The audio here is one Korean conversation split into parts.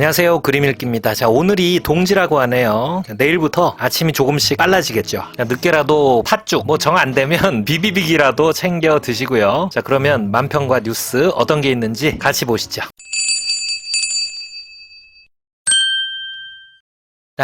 안녕하세요. 그림 읽기입니다. 자, 오늘이 동지라고 하네요. 내일부터 아침이 조금씩 빨라지겠죠. 늦게라도 팥죽, 뭐 정 안 되면 비비빅이라도 챙겨 드시고요. 자, 그러면 만평과 뉴스 어떤 게 있는지 같이 보시죠.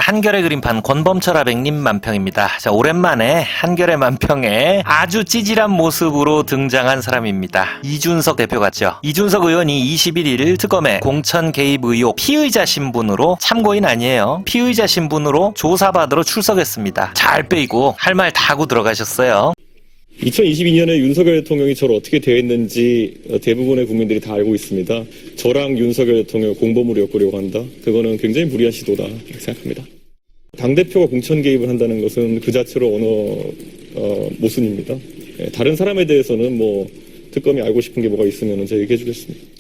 한결의 그림판 권범철 아백님 만평입니다. 자, 오랜만에 한결의 만평에 아주 찌질한 모습으로 등장한 사람입니다. 이준석 대표 같죠? 이준석 의원이 21일 특검에 공천 개입 의혹 피의자 신분으로 참고인 아니에요. 피의자 신분으로 조사받으러 출석했습니다. 잘 빼이고 할 말 다 하고 들어가셨어요. 2022년에 윤석열 대통령이 저를 어떻게 대했는지 어, 대부분의 국민들이 다 알고 있습니다. 저랑 윤석열 대통령 공범으로 엮으려고 한다. 그거는 굉장히 무리한 시도다 이렇게 생각합니다. 당 대표가 공천 개입을 한다는 것은 그 자체로 언어 어, 모순입니다. 예, 다른 사람에 대해서는 뭐 특검이 알고 싶은 게 뭐가 있으면 제가 얘기해 주겠습니다.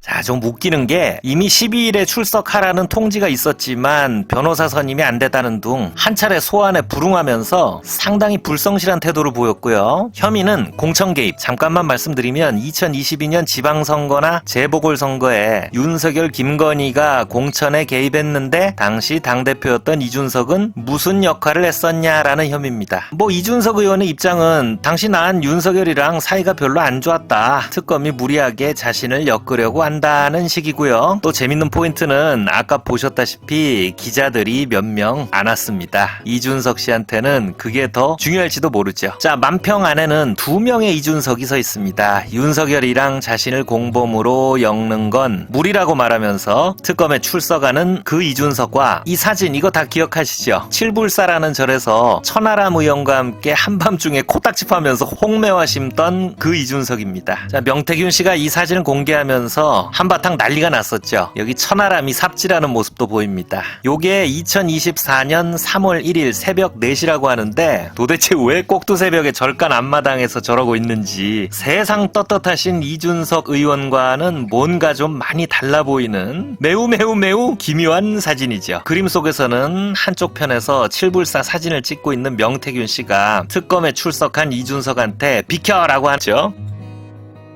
자, 좀 웃기는 게 이미 12일에 출석하라는 통지가 있었지만 변호사 선임이 안 됐다는 둥 한 차례 소환에 불응하면서 상당히 불성실한 태도를 보였고요. 혐의는 공천 개입. 잠깐만 말씀드리면 2022년 지방선거나 재보궐선거에 윤석열 김건희가 공천에 개입했는데 당시 당대표였던 이준석은 무슨 역할을 했었냐라는 혐의입니다. 뭐 이준석 의원의 입장은 당시 난 윤석열이랑 사이가 별로 안 좋았다. 특검이 무리하게 자신을 엮으려고 한다는 식이고요. 또 재밌는 포인트는 아까 보셨다시피 기자들이 몇 명 안 왔습니다. 이준석 씨한테는 그게 더 중요할지도 모르죠. 자, 만평 안에는 두 명의 이준석이 서 있습니다. 윤석열이랑 자신을 공범으로 엮는 건 무리라고 말하면서 특검에 출석하는 그 이준석과 이 사진 이거 다 기억하시죠? 칠불사라는 절에서 천하람 의원과 함께 한밤중에 코딱지 파면서 홍매화 심던 그 이준석입니다. 자, 명태균 씨가 이 사진을 공개하면서 한바탕 난리가 났었죠. 여기 천하람이 삽질하는 모습도 보입니다. 요게 2024년 3월 1일 새벽 4시라고 하는데 도대체 왜 꼭두 새벽에 절간 앞마당에서 저러고 있는지 세상 떳떳하신 이준석 의원과는 뭔가 좀 많이 달라 보이는 매우 매우 매우 기묘한 사진이죠. 그림 속에서는 한쪽 편에서 칠불사 사진을 찍고 있는 명태균 씨가 특검에 출석한 이준석한테 비켜라고 하죠.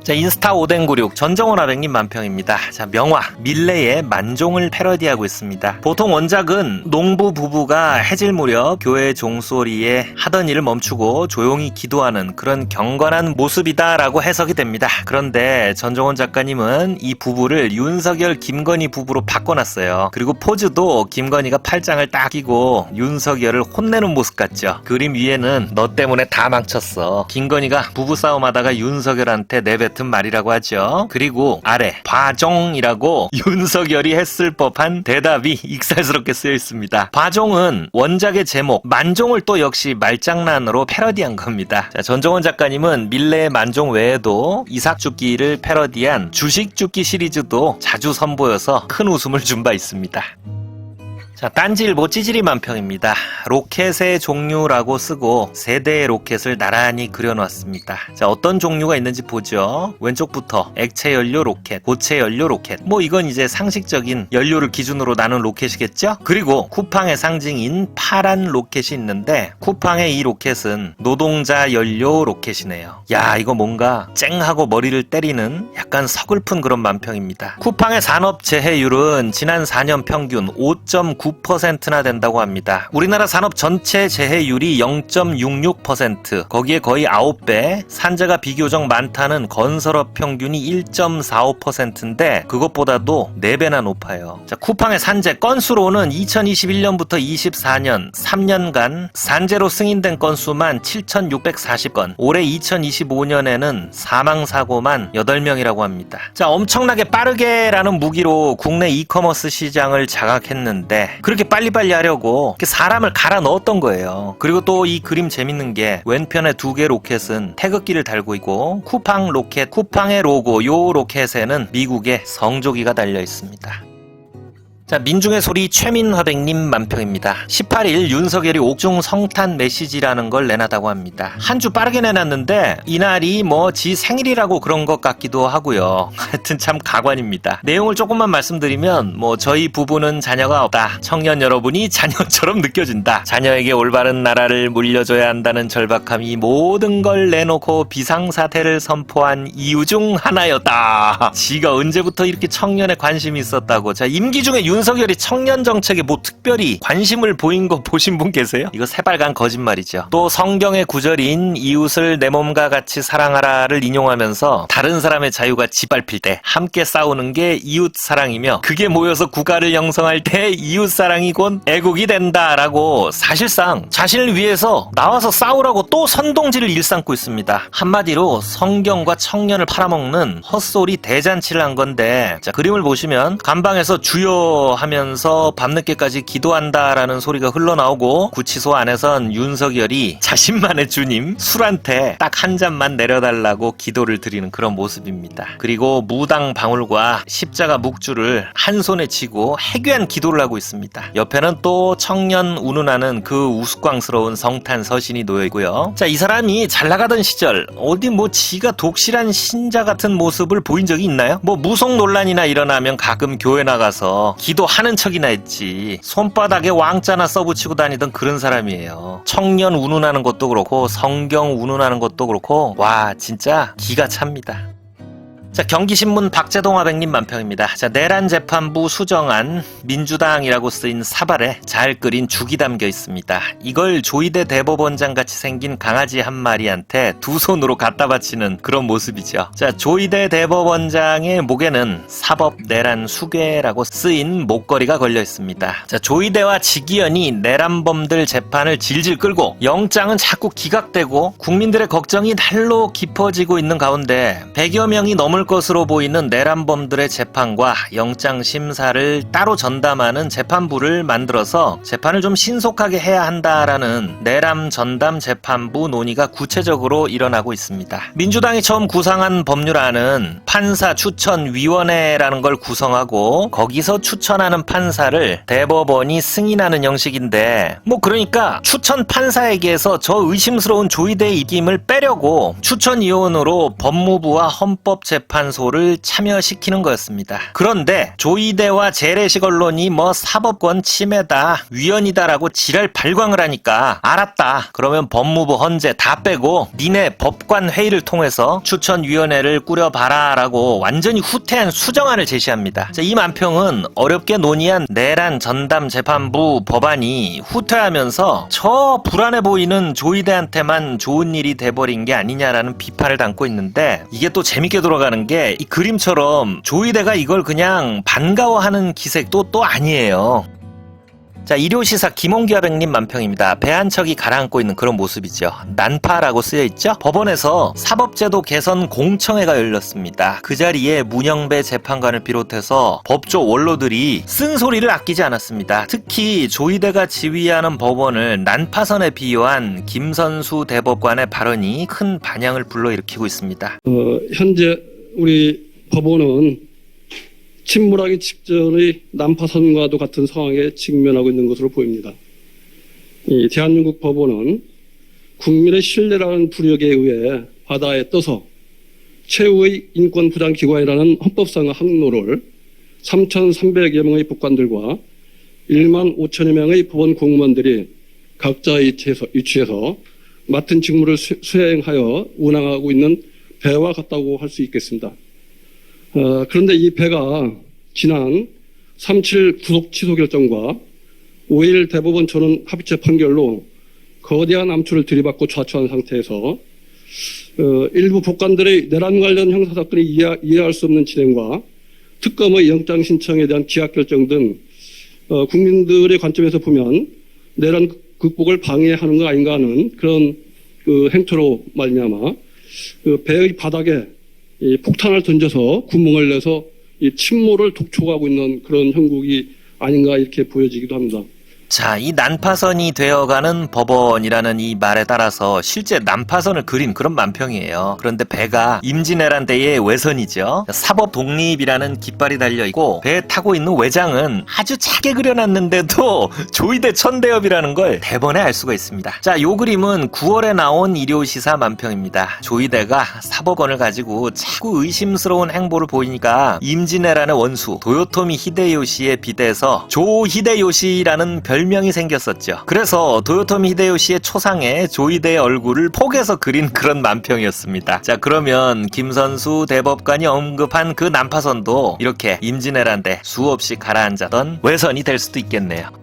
자, 인스타 오뎅구육 전정원 아백님 만평입니다. 자, 명화 밀레의 만종을 패러디하고 있습니다. 보통 원작은 농부 부부가 해질 무렵 교회 종소리에 하던 일을 멈추고 조용히 기도하는 그런 경건한 모습이다라고 해석이 됩니다. 그런데 전정원 작가님은 이 부부를 윤석열 김건희 부부로 바꿔놨어요. 그리고 포즈도 김건희가 팔짱을 딱 끼고 윤석열을 혼내는 모습 같죠. 그림 위에는 너 때문에 다 망쳤어. 김건희가 부부 싸움하다가 윤석열한테 내뱉 은 말이라고 하죠. 그리고 아래 과종이라고 윤석열이 했을 법한 대답이 익살스럽게 쓰여 있습니다. 과종은 원작의 제목 만종을 또 역시 말장난으로 패러디한 겁니다. 자, 전정원 작가님은 밀레의 만종 외에도 이삭 죽기를 패러디한 주식 죽기 시리즈도 자주 선보여서 큰 웃음을 준 바 있습니다. 자, 딴지일보 찌질이 만평입니다. 로켓의 종류라고 쓰고 세 대의 로켓을 나란히 그려놨습니다. 자, 어떤 종류가 있는지 보죠. 왼쪽부터 액체 연료 로켓, 고체 연료 로켓. 뭐 이건 이제 상식적인 연료를 기준으로 나눈 로켓이겠죠? 그리고 쿠팡의 상징인 파란 로켓이 있는데 쿠팡의 이 로켓은 노동자 연료 로켓이네요. 야, 이거 뭔가 쨍하고 머리를 때리는 약간 서글픈 그런 만평입니다. 쿠팡의 산업 재해율은 지난 4년 평균 5.9 9%나 된다고 합니다. 우리나라 산업 전체 재해율이 0.66%, 거기에 거의 9배, 산재가 비교적 많다는 건설업 평균이 1.45%인데 그것보다도 4배나 높아요. 자, 쿠팡의 산재 건수로는 2021년부터 24년 3년간 산재로 승인된 건수만 7,640건, 올해 2025년에는 사망 사고만 8명이라고 합니다. 자, 엄청나게 빠르게라는 무기로 국내 이커머스 시장을 장악했는데 그렇게 빨리빨리 하려고 사람을 갈아 넣었던 거예요. 그리고 또 이 그림 재밌는 게 왼편에 두 개 로켓은 태극기를 달고 있고 쿠팡 로켓, 쿠팡의 로고 요 로켓에는 미국의 성조기가 달려 있습니다. 자, 민중의 소리 최민화백님 만평입니다. 18일 윤석열이 옥중 성탄 메시지라는 걸 내놨다고 합니다. 한 주 빠르게 내놨는데 이날이 뭐 지 생일이라고 그런 것 같기도 하고요. 하여튼 참 가관입니다. 내용을 조금만 말씀드리면 뭐 저희 부부는 자녀가 없다. 청년 여러분이 자녀처럼 느껴진다. 자녀에게 올바른 나라를 물려줘야 한다는 절박함이 모든 걸 내놓고 비상사태를 선포한 이유 중 하나였다. 지가 언제부터 이렇게 청년에 관심이 있었다고. 자, 임기 중에 윤석열이 청년 정책에 뭐 특별히 관심을 보인 거 보신 분 계세요? 이거 새빨간 거짓말이죠. 또 성경의 구절인 이웃을 내 몸과 같이 사랑하라를 인용하면서 다른 사람의 자유가 짓밟힐 때 함께 싸우는 게 이웃 사랑이며 그게 모여서 국가를 형성할 때 이웃 사랑이 곧 애국이 된다라고 사실상 자신을 위해서 나와서 싸우라고 또 선동질을 일삼고 있습니다. 한마디로 성경과 청년을 팔아먹는 헛소리 대잔치를 한 건데 자 그림을 보시면 감방에서 주여 하면서 밤늦게까지 기도한다라는 소리가 흘러나오고 구치소 안에선 윤석열이 자신만의 주님 술한테 딱 한 잔만 내려달라고 기도를 드리는 그런 모습입니다. 그리고 무당 방울과 십자가 묵주를 한 손에 쥐고 해괴한 기도를 하고 있습니다. 옆에는 또 청년 운운하는 그 우스꽝스러운 성탄 서신이 놓여 있고요. 자, 이 사람이 잘 나가던 시절 어디 뭐 지가 독실한 신자 같은 모습을 보인 적이 있나요? 뭐 무속 논란이나 일어나면 가끔 교회 나가서 기 도하는 척이나 했지. 손바닥에 왕자나 써붙이고 다니던 그런 사람이에요. 청년 운운하는 것도 그렇고 성경 운운하는 것도 그렇고 와 진짜 기가 찹니다. 자, 경기신문 박재동 화백님 만평입니다. 자, 내란 재판부 수정안 민주당이라고 쓰인 사발에 잘 끓인 죽이 담겨 있습니다. 이걸 조이대 대법원장 같이 생긴 강아지 한 마리한테 두 손으로 갖다 바치는 그런 모습이죠. 자, 조이대 대법원장의 목에는 사법 내란 수괴라고 쓰인 목걸이가 걸려 있습니다. 자, 조이대와 지기현이 내란범들 재판을 질질 끌고 영장은 자꾸 기각되고 국민들의 걱정이 날로 깊어지고 있는 가운데 100여 명이 넘을 것으로 보이는 내란범들의 재판과 영장 심사를 따로 전담하는 재판부를 만들어서 재판을 좀 신속하게 해야 한다라는 내람 전담 재판부 논의가 구체적으로 일어나고 있습니다. 민주당이 처음 구상한 법률안은 판사 추천 위원회라는 걸 구성하고 거기서 추천하는 판사를 대법원이 승인하는 형식인데 뭐 그러니까 추천 판사에게서 저 의심스러운 조이대 입김을 빼려고 추천위원으로 법무부와 헌법재판 소를 참여시키는 거였습니다. 그런데 조이대와 재래식 언론이 뭐 사법권 침해다, 위헌이다라고 지랄 발광을 하니까 알았다. 그러면 법무부 헌재 다 빼고 니네 법관 회의를 통해서 추천위원회를 꾸려봐라라고 완전히 후퇴한 수정안을 제시합니다. 자, 이 만평은 어렵게 논의한 내란 전담 재판부 법안이 후퇴하면서 저 불안해 보이는 조이대한테만 좋은 일이 돼버린 게 아니냐라는 비판을 담고 있는데 이게 또 재밌게 돌아가는 게 이 그림처럼 조이대가 이걸 그냥 반가워하는 기색도 또 아니에요. 자, 일요시사 김홍기 화백님 만평입니다. 배 한 척이 가라앉고 있는 그런 모습이죠. 난파라고 쓰여 있죠? 법원에서 사법제도 개선 공청회가 열렸습니다. 그 자리에 문영배 재판관을 비롯해서 법조 원로들이 쓴소리를 아끼지 않았습니다. 특히 조이대가 지휘하는 법원을 난파선에 비유한 김선수 대법관의 발언이 큰 반향을 불러일으키고 있습니다. 어, 현재 우리 법원은 침몰하기 직전의 난파선과도 같은 상황에 직면하고 있는 것으로 보입니다. 이 대한민국 법원은 국민의 신뢰라는 부력에 의해 바다에 떠서 최후의 인권 부장 기관이라는 헌법상 항로를 3,300여 명의 법관들과 1만 5천여 명의 법원 공무원들이 각자의 위치에서, 맡은 직무를 수- 수행하여 운항하고 있는 배와 같다고 할 수 있겠습니다. 어, 그런데 이 배가 지난 37 구속 취소 결정과 5일 대법원 전원 합의체 판결로 거대한 암초를 들이받고 좌초한 상태에서 어, 일부 법관들의 내란 관련 형사 사건이 이해, 이해 할 수 없는 진행과 특검의 영장 신청에 대한 기각 결정 등 어, 국민들의 관점에서 보면 내란 극복을 방해하는 거 아닌가 하는 그런 그 행토로 말미암아 그 배의 바닥에 이 폭탄을 던져서 구멍을 내서 이 침몰을 독촉하고 있는 그런 형국이 아닌가 이렇게 보여지기도 합니다. 자, 이 난파선이 되어가는 법원이라는 이 말에 따라서 실제 난파선을 그린 그런 만평이에요. 그런데 배가 임진왜란 때의 외선이죠. 사법 독립이라는 깃발이 달려 있고 배에 타고 있는 외장은 아주 차게 그려놨는데도 조이대 천대엽이라는 걸 대번에 알 수가 있습니다. 자, 요 그림은 9월에 나온 일요시사 만평입니다. 조이대가 사법원을 가지고 자꾸 의심스러운 행보를 보이니까 임진왜란의 원수 도요토미 히데요시에 비대서 조히데요시라는 별 명이 생겼었죠. 그래서 도요토미 히데요시의 초상에 조이대의 얼굴을 폭에서 그린 그런 만평이었습니다. 자, 그러면 김선수 대법관이 언급한 그 난파선도 이렇게 임진왜란 때 수없이 가라앉았던 외선이 될 수도 있겠네요.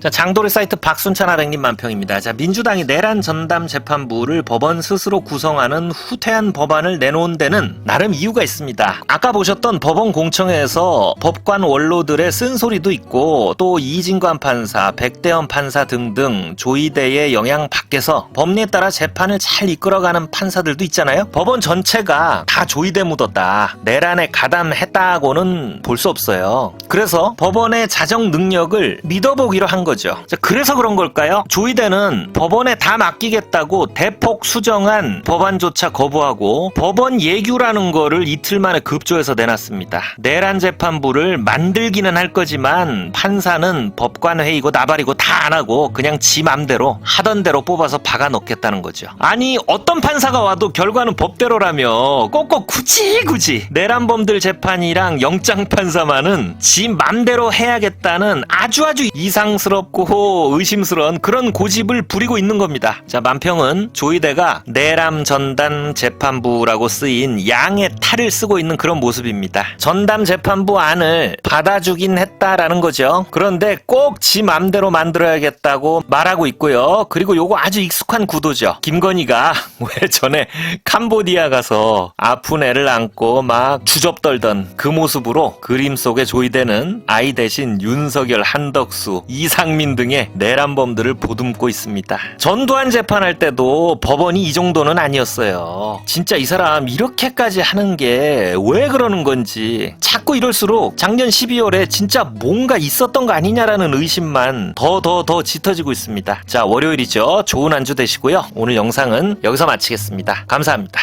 자, 장도리 사이트 박순찬 아랭님 만평입니다. 자, 민주당이 내란 전담 재판부를 법원 스스로 구성하는 후퇴한 법안을 내놓은 데는 나름 이유가 있습니다. 아까 보셨던 법원 공청회에서 법관 원로들의 쓴소리도 있고 또 이진관 판사, 백대현 판사 등등 조이대의 영향 밖에서 법리에 따라 재판을 잘 이끌어가는 판사들도 있잖아요. 법원 전체가 다 조이대 묻었다. 내란에 가담했다고는 볼 수 없어요. 그래서 법원의 자정 능력을 믿어보기로 한 거 죠. 자, 그래서 그런 걸까요? 조이대는 법원에 다 맡기겠다고 대폭 수정한 법안조차 거부하고 법원 예규라는 거를 이틀 만에 급조해서 내놨습니다. 내란 재판부를 만들기는 할 거지만 판사는 법관 회의고 나발이고 다 안 하고 그냥 지 맘대로 하던 대로 뽑아서 박아 넣겠다는 거죠. 아니 어떤 판사가 와도 결과는 법대로라며 꼭꼭 굳이 굳이 내란범들 재판이랑 영장 판사만은 지 맘대로 해야겠다는 아주 아주 이상스 럽고 의심스러운 그런 고집을 부리고 있는 겁니다. 자 만평은 조이대가 내람 전담 재판부라고 쓰인 양의 탈을 쓰고 있는 그런 모습입니다. 전담 재판부 안을 받아주긴 했다라는 거죠. 그런데 꼭 지 맘대로 만들어야겠다고 말하고 있고요. 그리고 요거 아주 익숙한 구도죠. 김건희가 왜 전에 캄보디아 가서 아픈 애를 안고 막 주접 떨던 그 모습으로 그림 속에 조이대는 아이 대신 윤석열, 한덕수, 이상 민 등의 내란범들을 보듬고 있습니다. 전두환 재판할 때도 법원이 이 정도는 아니었어요. 진짜 이 사람 이렇게까지 하는 게 왜 그러는 건지 자꾸 이럴수록 작년 12월에 진짜 뭔가 있었던 거 아니냐라는 의심만 더 더 더 짙어지고 있습니다. 자, 월요일이죠. 좋은 한주 되시고요. 오늘 영상은 여기서 마치겠습니다. 감사합니다.